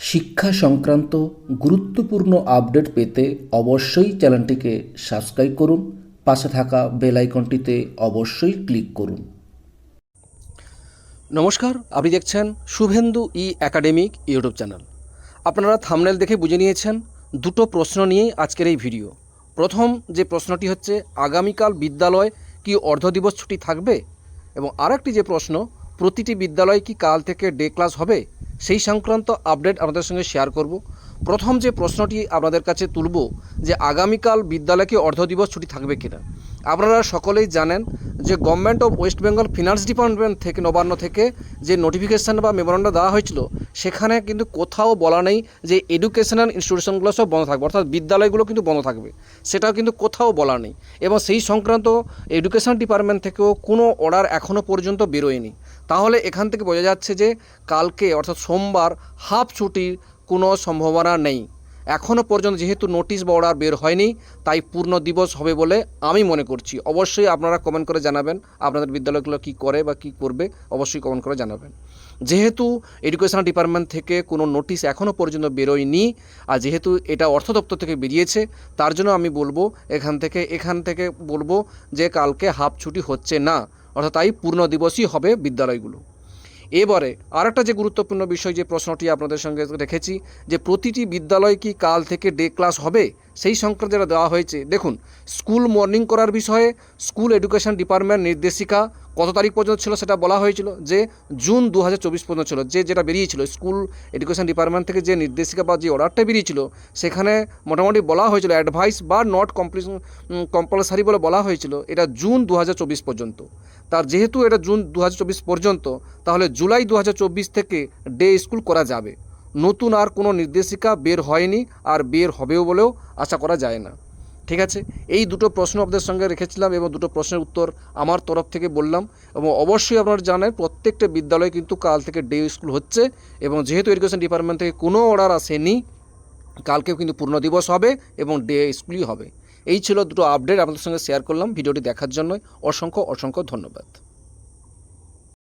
শিক্ষা সংক্রান্ত গুরুত্বপূর্ণ আপডেট পেতে অবশ্যই চ্যানেলটিকে সাবস্ক্রাইব করুন, পাশে থাকা বেল আইকনটিতে অবশ্যই ক্লিক করুন। নমস্কার, আপনি দেখছেন Suvendu E academic YouTube channel. আপনারা থামনেল দেখে বুঝে নিয়েছেন দুটো প্রশ্ন নিয়েই আজকের এই ভিডিও। প্রথম যে প্রশ্নটি হচ্ছে, আগামীকাল বিদ্যালয় কি অর্ধ দিবস ছুটি থাকবে? এবং আরেকটি যে প্রশ্ন, প্রতিটি বিদ্যালয় কি কাল থেকে ডে ক্লাস হবে? সেই সংক্রান্ত আপডেট আপনাদের সঙ্গে শেয়ার করব। প্রথম যে প্রশ্নটি আপনাদের কাছে তুলব যে আগামীকাল বিদ্যালয়কে অর্ধ দিবস ছুটি থাকবে কিনা? আপনারা সকলেই জানেন যে government of West Bengal finance department থেকে নবান্ন থেকে যে নোটিফিকেশান বা মেমোরান্ডা দেওয়া হয়েছিল, সেখানে কিন্তু কোথাও বলা নেই যে এডুকেশনাল ইনস্টিটিউশনগুলো সব বন্ধ থাকবে, অর্থাৎ বিদ্যালয়গুলো কিন্তু বন্ধ থাকবে। সেটাও কিন্তু কোথাও বলা নেই। এবং সেই সংক্রান্ত এডুকেশন ডিপার্টমেন্ট থেকেও কোনো অর্ডার এখনও পর্যন্ত বেরোয়নি। তাহলে এখান থেকে বোঝা যাচ্ছে যে কালকে, অর্থাৎ সোমবার, হাফ ছুটির কোনো সম্ভাবনা নেই। এখনও পর্যন্ত যেহেতু নোটিশ বা অর্ডার বের হয়নি, তাই পূর্ণ দিবস হবে বলে আমি মনে করছি। অবশ্যই আপনারা কমেন্ট করে জানাবেন, আপনাদের বিদ্যালয়গুলো কী করে বা কী করবে, অবশ্যই কমেন্ট করে জানাবেন। যেহেতু এডুকেশন ডিপার্টমেন্ট থেকে কোনো নোটিশ এখনও পর্যন্ত বেরোয়নি, আর যেহেতু এটা অর্থ দপ্তর থেকে বেরিয়েছে, তার জন্য আমি বলব এখান থেকে এখান থেকে বলব যে কালকে হাফ ছুটি হচ্ছে না। অর্থাৎ তাই পূর্ণ দিবসই হবে বিদ্যালয়গুলো। এবারে আরেকটা যে গুরুত্বপূর্ণ বিষয় যে প্রশ্নটি আপনাদের সঙ্গে রেখেছি, যে প্রতিটি বিদ্যালয় কি কাল থেকে ডে ক্লাস হবে? সেই সংক্রান্ত যেটা দেওয়া হয়েছে, দেখুন, স্কুল মর্নিং করার বিষয়ে স্কুল এডুকেশন ডিপার্টমেন্ট নির্দেশিকা কত তারিখ পর্যন্ত ছিল সেটা বলা হয়েছিল, যে জুন দু হাজার চব্বিশ পর্যন্ত ছিল, যে যেটা বেরিয়েছিল, স্কুল এডুকেশন ডিপার্টমেন্ট থেকে যে নির্দেশিকা বা যে অর্ডারটা বেরিয়েছিল, সেখানে মোটামুটি বলা হয়েছিল অ্যাডভাইস বা নট কমপ্লিট কম্পালসারি বলে বলা হয়েছিল, এটা জুন দু হাজার চব্বিশ পর্যন্ত। তার যেহেতু এটা জুন দু হাজার চব্বিশ পর্যন্ত, তাহলে জুলাই দু হাজার চব্বিশ থেকে ডে স্কুল করা যাবে। নতুন আর কোনো নির্দেশিকা বের হয়নি আর বের হবেও বলেও আশা করা যায় না। ঠিক আছে? এই দুটো প্রশ্ন আপনাদের সঙ্গে রেখেছিলাম এবং দুটো প্রশ্নের উত্তর আমার তরফ থেকে বললাম এবং অবশ্যই আপনারা জানেন প্রত্যেকটা বিদ্যালয়ে কিন্তু কাল থেকে ডে স্কুল হচ্ছে এবং যেহেতু এডুকেশন ডিপার্টমেন্ট থেকে কোনো অর্ডার আসেনি, কালকেও কিন্তু পূর্ণ দিবস হবে এবং ডে স্কুলই হবে। এই ছিল দুটো আপডেট আপনাদের সঙ্গে শেয়ার করলাম। ভিডিওটি দেখার জন্য অসংখ্য অসংখ্য ধন্যবাদ।